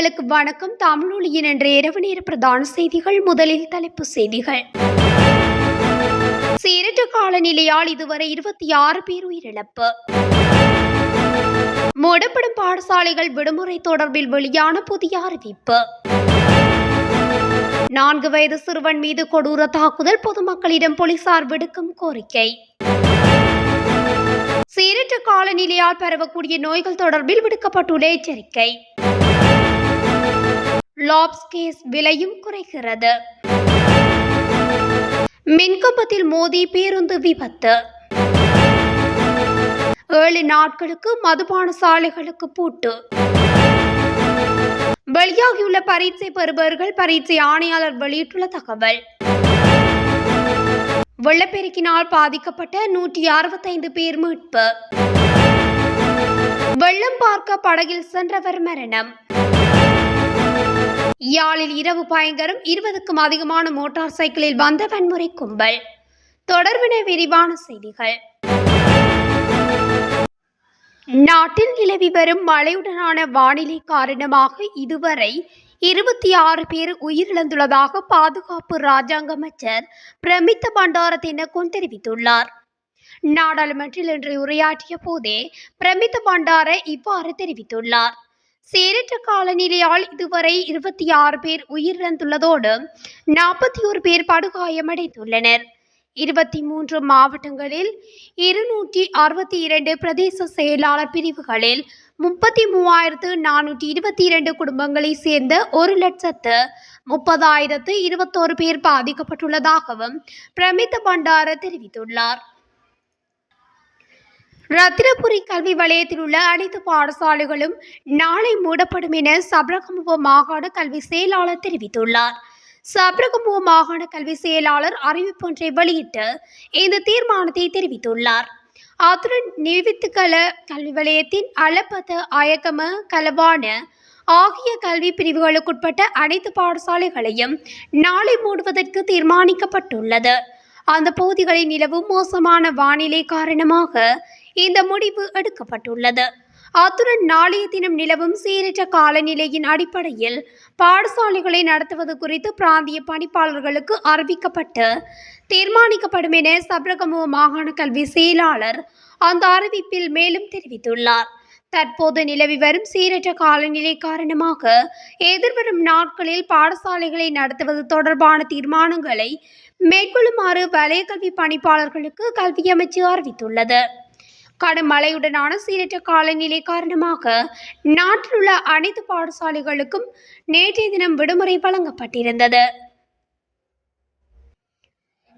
சொந்தங்களுக்கு வணக்கம். தமிழொலியின் இன்று இரவு நேர பிரதான செய்திகள் முதலில் தலைப்பு செய்திகள். சீரற்ற காலநிலையால் இதுவரை இருபத்தி ஆறு பேர் உயிரிழப்பு. மூடப்படும் பாடசாலைகள் விடுமுறை தொடர்பில் வெளியான புதிய அறிவிப்பு. நான்கு வயது சிறுவன் மீது கொடூர தாக்குதல் பொதுமக்களிடம் போலீசார் விடுக்கும் கோரிக்கை. சீரற்ற காலநிலையால் பரவக்கூடிய நோய்கள் தொடர்பில் விடுக்கப்பட்டுள்ள எச்சரிக்கை. லாப்ஸ் கேஸ் விலையும் குறைகிறது. மின்கம்பத்தில் மோதி பேருந்து விபத்து. ஏழு நாட்களுக்கு மதுபான சாலைகளுக்கு பூட்டு. வெளியாகியுள்ள பரீட்சை பெறுபவர்கள் பரீட்சை ஆணையாளர் வெளியிட்டுள்ள தகவல். வெள்ளப்பெருக்கினால் பாதிக்கப்பட்ட நூற்றி அறுபத்தைந்து பேர் மீட்பு. வெள்ளம் பார்க்க படகில் சென்றவர் மரணம். யாழில் இரவு பயங்கரம் இருபதுக்கும் அதிகமான மோட்டார் சைக்கிளில் வந்த வன்முறை கும்பல். தொடர்பின விரிவான செய்திகள். நாட்டில் நிலவி வரும் மழையுடனான வானிலை காரணமாக இதுவரை இருபத்தி ஆறு பேர் உயிரிழந்துள்ளதாக பாதுகாப்பு ராஜாங்க அமைச்சர் பிரமித்த பண்டார தினகோன் தெரிவித்துள்ளார். நாடாளுமன்றில் இன்று உரையாற்றிய போதே பிரமித்த பண்டார இவ்வாறு தெரிவித்துள்ளார். சீரற்ற காலநிலையால் இதுவரை இருபத்தி ஆறு பேர் உயிரிழந்துள்ளதோடு நாற்பத்தி ஒரு பேர் படுகாயமடைந்துள்ளனர். இருபத்தி மூன்று மாவட்டங்களில் இருநூற்றி அறுபத்தி இரண்டு பிரதேச செயலாளர் பிரிவுகளில் முப்பத்தி மூவாயிரத்து நானூற்றி இருபத்தி இரண்டு குடும்பங்களை சேர்ந்த ஒரு லட்சத்து முப்பதாயிரத்து இருபத்தோரு பேர் பாதிக்கப்பட்டுள்ளதாகவும் பிரமித பண்டார தெரிவித்துள்ளார். ரத்தினபுரி கல்வி வலயத்தில் உள்ள அனைத்து பாடசாலைகளும் நாளை மூடப்படும் என சபரகமுவ மாகாண கல்வி செயலாளர் தெரிவித்துள்ளார். சபரகமுவ மாகாண கல்வி செயலாளர் அறிவிப்பொன்றை வெளியிட்டு இந்த தீர்மானத்தை தெரிவித்துள்ளார். அத்துடன் நிவித்துக்கல கல்வி வலயத்தின் அளப்பத அயக்கம கலவான ஆகிய கல்வி பிரிவுகளுக்குட்பட்ட அனைத்து பாடசாலைகளையும் நாளை மூடுவதற்கு தீர்மானிக்கப்பட்டுள்ளது. அந்த பகுதிகளில் நிலவும் மோசமான வானிலை காரணமாக இந்த முடிவு எடுக்கப்பட்டுள்ளது. அத்துடன் நாளைய தினம் நிலவும் சீரற்ற காலநிலையின் அடிப்படையில் பாடசாலைகளை நடத்துவது குறித்து பிராந்திய பணிப்பாளர்களுக்கு அறிவிக்கப்பட்டு தீர்மானிக்கப்படும் என சப்ரகமுவ மாகாண கல்வி செயலாளர் அந்த அறிவிப்பில் மேலும் தெரிவித்துள்ளார். தற்போது நிலவி வரும் சீரற்ற காலநிலை காரணமாக எதிர்வரும் நாட்களில் பாடசாலைகளை நடத்துவது தொடர்பான தீர்மானங்களை மேற்கொள்ளுமாறு வலய கல்வி பணிப்பாளர்களுக்கு கல்வி அமைச்சு அறிவித்துள்ளது. கடும் மழையுடனான சீரற்ற காலநிலை காரணமாக நாட்டில் உள்ள அனைத்து பாடசாலைகளுக்கும் நேற்றைய தினம் விடுமுறை வழங்கப்பட்டிருந்தது.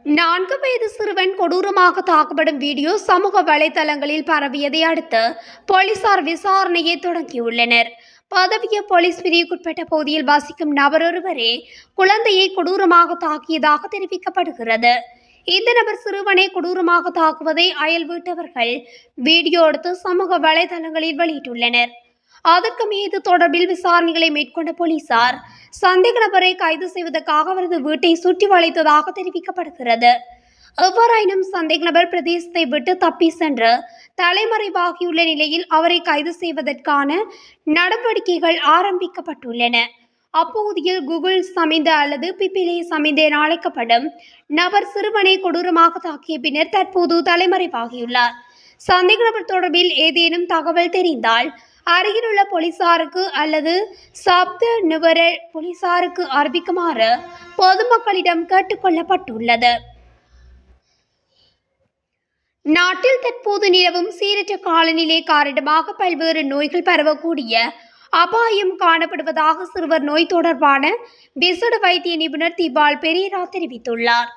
நான்கு வயது சிறுவன் கொடூரமாக தாக்கப்படும் வீடியோ சமூக வலைதளங்களில் பரவியதை அடுத்து போலீசார் விசாரணையை தொடங்கியுள்ளனர். பதவிய போலீஸ் பிரிவுக்குட்பட்ட பகுதியில் வசிக்கும் நபரொருவரே குழந்தையை கொடூரமாக தாக்கியதாக தெரிவிக்கப்படுகிறது. இந்த நபர் சிறுவனை கொடூரமாக தாக்குவதை அயல் வீட்டவர்கள் வீடியோ எடுத்து சமூக வலைதளங்களில் வெளியிட்டுள்ளனர். அதற்கு மீது தொடர்பில் விசாரணைகளை மேற்கொண்ட போலீசார் சந்தேக நபரை கைது செய்வதற்காக அவரது வீட்டை சுற்றி வளைத்ததாக தெரிவிக்கப்படுகிறது. எவ்வாறாயினும் சந்தேக நபர் பிரதேசத்தை விட்டு தப்பி சென்று தலைமறைவாகியுள்ள நிலையில் அவரை கைது செய்வதற்கான நடவடிக்கைகள் ஆரம்பிக்கப்பட்டுள்ளன. அப்பகுதியில் கூகுள் சமிந்த அல்லது பிப்பிலே சமிந்த என அழைக்கப்படும் நபர் சிறுவனை கொடூரமாக தாக்கிய பின்னர் தற்போது தலைமறைவாகியுள்ளார். சந்தேக நபர் தொடர்பில் ஏதேனும் தகவல் தெரிந்தால் அருகிலுள்ள போலீசாருக்கு அல்லது சப்த நிவர போலீசாருக்கு அறிவிக்குமாறு பொதுமக்களிடம் கேட்டுக்கொள்ளப்பட்டுள்ளது நாட்டில் தற்போது நிலவும் சீரற்ற காலநிலை காரணமாக பல்வேறு நோய்கள் பரவக்கூடிய அபாயம் காணப்படுவதாக சிறுவர் நோய் தொடர்பான விசேட வைத்திய நிபுணர் திபால் பெரியரா தெரிவித்துள்ளார்.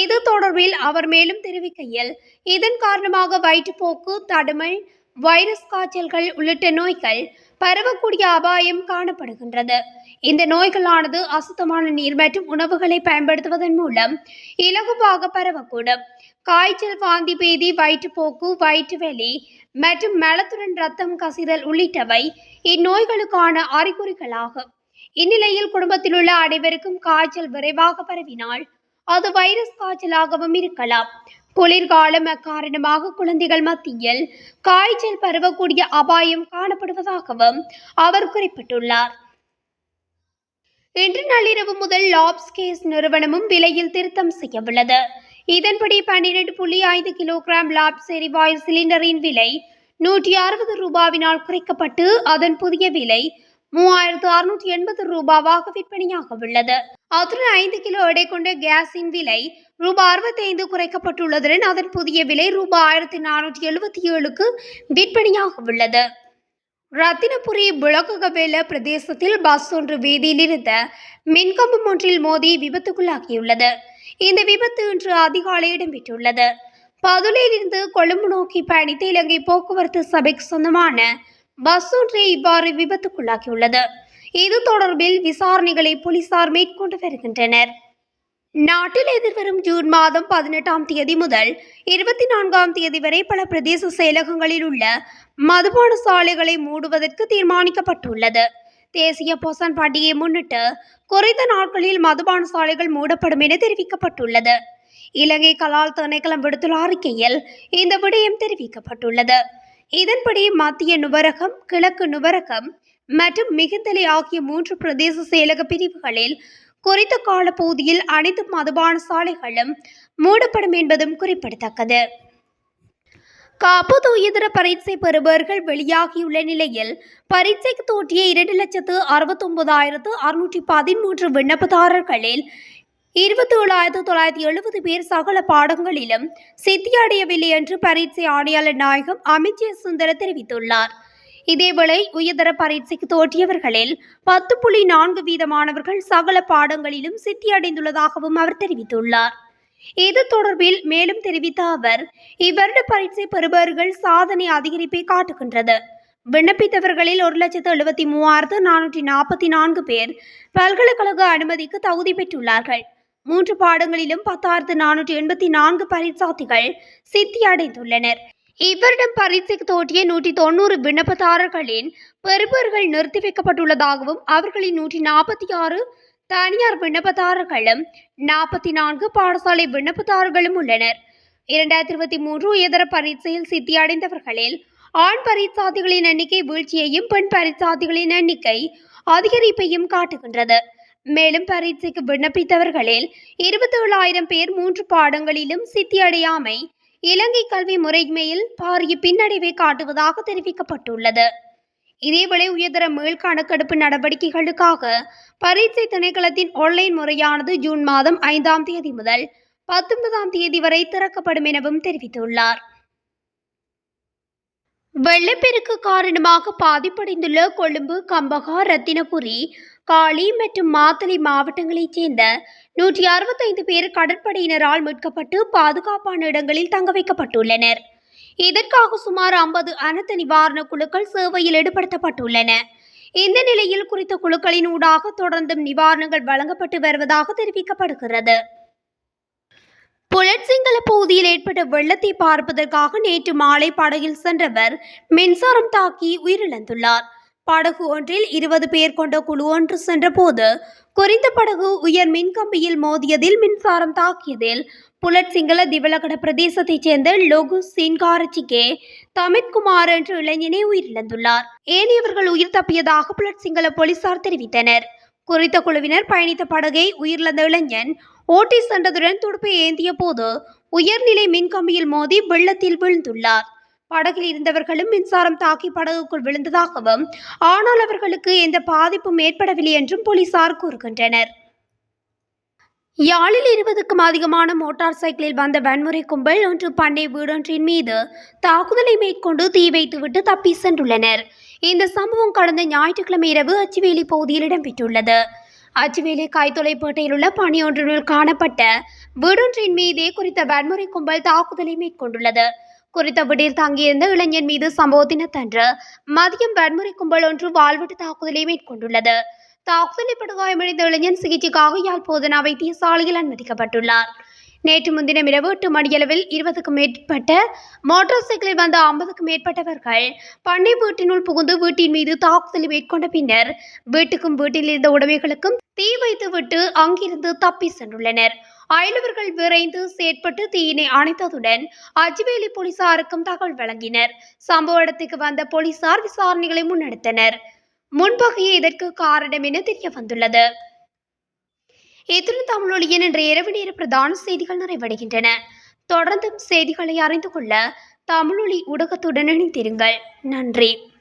இது தொடர்பில் அவர் மேலும் தெரிவிக்கையில் இதன் காரணமாக வயிற்றுப்போக்கு தடுமல் வைரஸ் காய்ச்சல்கள் உள்ளிட்ட நோய்கள் பரவக்கூடிய அபாயம் காணப்படுகின்றது. இந்த நோய்களானது அசுத்தமான நீர் மற்றும் உணவுகளை பயன்படுத்துவதன் மூலம் இலகுவாக பரவக்கூடும். காய்ச்சல் வாந்தி பேதி வயிற்றுப்போக்கு வயிற்று வலி மற்றும் மலத்துடன் ரத்தம் கசிதல் உள்ளிட்டவை இந்நோய்களுக்கான அறிகுறிகளாகும். இந்நிலையில் குடும்பத்தில் உள்ள அனைவருக்கும் காய்ச்சல் விரைவாக பரவினால் அது வைரஸ் காய்ச்சலாகவும் இருக்கலாம். குளிர்காலம் காரணமாக குழந்தைகள் மத்தியில் காய்ச்சல் பரவக்கூடிய அபாயம் காணப்படுவதாகவும் அவர் குறிப்பிட்டுள்ளார். இன்று நள்ளிரவு முதல் லாப்ஸ் கேஸ் நிறுவனமும் விலையில் திருத்தம் செய்யவுள்ளது. இதன்படி பன்னிரண்டு புள்ளி ஐந்து கிலோகிராம் லாப்ஸ் எரிவாயு சிலிண்டரின் விலை நூற்றி அறுபது ரூபாவினால் குறைக்கப்பட்டு அதன் புதிய விலை மூவாயிரத்து அறுநூற்றி எண்பது ரூபாவாக விற்பனையாக உள்ளது. அத்துடன் ஐந்து கிலோ எடை கொண்ட கேஸின் விலை ரூபாய் அறுபத்தைந்து குறைக்கப்பட்டுள்ளதுடன் அதன் புதிய விலை ரூபாய் ஆயிரத்தி நானூற்றி எழுபத்தி ஏழுக்கு விற்பனையாக உள்ளது. ரத்தினபுரி புலகவேல பிரதேசத்தில் பஸ் ஒன்று வீதியில் இருந்த மின்கம்பம் ஒன்றில் மோதி விபத்துக்குள்ளாகியுள்ளது. இந்த விபத்து இன்று அதிகாலை இடம்பெற்றுள்ளது. பதுளையிலிருந்து கொழும்பு நோக்கி பயணித்த இலங்கை போக்குவரத்து சபைக்கு சொந்தமான பஸ் ஒன்றே இவ்வாறு விபத்துக்குள்ளாகியுள்ளது இது தொடர்பில் விசாரணைகளை போலீசார் மேற்கொண்டு வருகின்றனர். நாட்டில் எதிர்வரும் ஜூன் மாதம் பதினெட்டாம் தேதி முதல் இருபத்தி நான்காம் தேதி வரை பல பிரதேச செயலகங்களில் உள்ள மதுபான சாலைகளை மூடுவதற்கு தீர்மானிக்கப்பட்டுள்ளது. தேசிய பொசன் பாட்டியை முன்னிட்டு குறைந்த நாட்களில் மதுபான சாலைகள் மூடப்படும் என தெரிவிக்கப்பட்டுள்ளது. இலங்கை கலால் திணைக்களம் விடுத்துள்ள அறிக்கையில் இந்த விடயம் தெரிவிக்கப்பட்டுள்ளது. இதன்படி மத்திய நுவரகம் கிழக்கு நுவரகம் மற்றும் மிகுந்தலை ஆகிய மூன்று பிரதேச செயலக பிரிவுகளில் குறித்த காலப்பகுதியில் அனைத்து மதுபான சாலைகளும் மூடப்படும் என்பதும் குறிப்பிடத்தக்கது. காப்பது உயர்தர பரீட்சை பெறுபவர்கள் வெளியாகியுள்ள நிலையில் பரீட்சைக்கு தோற்றிய இரண்டு லட்சத்து அறுபத்தொன்பதாயிரத்து அறுநூற்றி பதிமூன்று விண்ணப்பதாரர்களில் இருபத்தி ஏழாயிரத்து தொள்ளாயிரத்தி எழுபது பேர் சகல பாடங்களிலும் சித்தியடையவில்லை என்று பரீட்சை ஆணையாளர் நாயகம் அமித் ஜே சுந்தர தெரிவித்துள்ளார். இதேவேளை உயர்தர பரீட்சைக்கு தோற்றியவர்களில் பத்து புள்ளி நான்கு வீதமானவர்கள் சகல பாடங்களிலும் சித்தியடைந்துள்ளதாகவும் அவர் தெரிவித்துள்ளார். இது தொடர்பில் மேலும் தெரிவித்த அவர் இவ்வருட பரீட்சை பெறுபவர்கள் சாதனை அதிகரிப்பை காட்டுகின்றது. விண்ணப்பித்தவர்களில் ஒரு லட்சத்து எழுபத்தி மூவாயிரத்து நானூற்றி நாற்பத்தி நான்கு பேர் பல்கலைக்கழக அனுமதிக்கு தகுதி பெற்றுள்ளார்கள். மூன்று பாடங்களிலும் பத்தாயிரத்து நானூற்றி எண்பத்தி நான்கு பரீட்சார்த்திகள் சித்தி அடைந்துள்ளனர். இவரிடம் பரீட்சைக்கு தோற்றிய நூற்றி தொண்ணூறு விண்ணப்பதாரர்களின் பெறுபவர்கள் நிறுத்தி வைக்கப்பட்டுள்ளதாகவும் அவர்களின் நூற்றி நாற்பத்தி ஆறு தனியார் விண்ணப்பதாரர்களும் நாற்பத்தி நான்கு பாடசாலை விண்ணப்பதாரர்களும் உள்ளனர். இரண்டாயிரத்தி இருபத்தி மூன்று உயர்தர பரீட்சையில் சித்தி அடைந்தவர்களில் ஆண் பரீட்சாதிகளின் எண்ணிக்கை வீழ்ச்சியையும் பெண் பரீட்சாதிகளின் எண்ணிக்கை அதிகரிப்பையும் காட்டுகின்றது. மேலும் பரீட்சைக்கு விண்ணப்பித்தவர்களில் இருபத்தி ஏழாயிரம் பேர் மூன்று பாடங்களிலும் சித்தியடையாமை இலங்கை கல்வி முறைமையில் பாரிய பின்னடைவை காட்டுவதாக தெரிவிக்கப்பட்டுள்ளது. இதேவேளை உயர்தர மேல் கணக்கெடுப்பு நடவடிக்கைகளுக்காக பரீட்சை திணைக்களத்தின் ஆன்லைன் முறையானது ஜூன் மாதம் ஐந்தாம் தேதி முதல் பத்தொன்பதாம் தேதி வரை திறக்கப்படும் எனவும் தெரிவித்துள்ளார். வெள்ளப்பெருக்கு காரணமாக பாதிப்படைந்துள்ள கொழும்பு கம்பகா ரத்தினபுரி காளி மற்றும் மாத்தளை மாவட்டங்களைச் சேர்ந்த நூற்றி அறுபத்தைந்து பேர் கடற்படையினரால் மீட்கப்பட்டு பாதுகாப்பான இடங்களில் தங்க வைக்கப்பட்டுள்ளனர். இதற்காக சுமார் ஐம்பது அனர்த்த நிவாரண குழுக்கள் சேவையில் ஈடுபடுத்தப்பட்டுள்ளன. இந்த நிலையில் குறித்த குழுக்களின் ஊடாக தொடர்ந்தும் நிவாரணங்கள் வழங்கப்பட்டு வருவதாக தெரிவிக்கப்படுகிறது. புலட்சிங்கல பகுதியில் ஏற்பட்ட வெள்ளத்தை பார்ப்பதற்காக நேற்று மாலை படகில் சென்றவர் மின்சாரம் தாக்கி உயிரிழந்துள்ளார். படகு ஒன்றில் இருபது பேர் கொண்ட குழு ஒன்று சென்றபோது குறிந்த படகு உயர் மின்கம்பியில் மோதியதில் மின்சாரம் தாக்கியதில் புலட்சிங்கல திவலகட பிரதேசத்தைச் சேர்ந்த லோகு சின்காரச்சிகே தமித்குமார் என்ற இளைஞனே உயிரிழந்துள்ளார். ஏனையவர்கள் உயிர் தப்பியதாக புலட்சிங்கல போலீசார் தெரிவித்தனர். குறித்த குழுவினர் பயணித்த படகை உயிரிழந்த இளைஞன் ஓட்டி சென்றதுடன் துடுப்பை ஏந்திய போது உயர்நிலை மின்கம்பியில் மோதி வெள்ளத்தில் விழுந்துள்ளார். படகில் இருந்தவர்களும் மின்சாரம் தாக்கி படகுக்குள் விழுந்ததாகவும் ஆனால் அவர்களுக்கு எந்த பாதிப்பும் ஏற்படவில்லை என்றும் போலீசார் கூறுகின்றனர். யாழில் இருபதுக்கும் அதிகமான மோட்டார் சைக்கிளில் வந்த வன்முறை கும்பல் ஒன்று பண்ணை வீடொன்றின் மீது தாக்குதலை மேற்கொண்டு தீ வைத்துவிட்டு தப்பி சென்றுள்ளனர். இந்த சம்பவம் கடந்த ஞாயிற்றுக்கிழமை இரவு அச்சுவேலி பகுதியில் இடம்பெற்றுள்ளது. அச்சுவேலி காய்த்தொலைப்பேட்டையில் உள்ள பணியொன்றினுள் காணப்பட்ட வீடொன்றின் மீதே குறித்த வன்முறை கும்பல் தாக்குதலை மேற்கொண்டுள்ளது. குறித்த வீட்டில் தங்கியிருந்த இளைஞன் மீது சம்பவத்தினத்தன்று மதியம் வன்முறை கும்பல் ஒன்று வாழ்வெட்டு தாக்குதலை மேற்கொண்டுள்ளது. தாக்குதலை படுகாயமடைந்த இளைஞன் சிகிச்சைக்காக யாழ் போதனா வைத்தியசாலையில் அனுமதிக்கப்பட்டுள்ளார். நேற்று முன்தினம் இரவு எட்டு மணியளவில் இருபதுக்கும் மேற்பட்ட மோட்டார் சைக்கிளில் வந்த ஐம்பதுக்கும் மேற்பட்டவர்கள் பண்ணை வீட்டினுள் புகுந்து வீட்டின் மீது தாக்குதலை மேற்கொண்ட பின்னர் வீட்டுக்கும் வீட்டில் இருந்த உடைமைகளுக்கும் தீ வைத்துவிட்டு அங்கிருந்து தப்பி சென்றுள்ளனர். அயலவர்கள் விரைந்து செயற்பட்டு தீயினை அணைத்ததுடன் அஜ்வேலி போலீசாருக்கும் தகவல் வழங்கினர். சம்பவ இடத்துக்கு வந்த போலீசார் விசாரணைகளை முன்னெடுத்தனர். முன்பகையே இதற்கு காரணம் என தெரிய வந்துள்ளது இத்துடன் தமிழொலியின் இன்று இரவு நேர பிரதான செய்திகள் நிறைவடைகின்றன. தொடர்ந்தும் செய்திகளை அறிந்து கொள்ள தமிழொலி ஊடகத்துடன் இணைந்திருங்கள். நன்றி.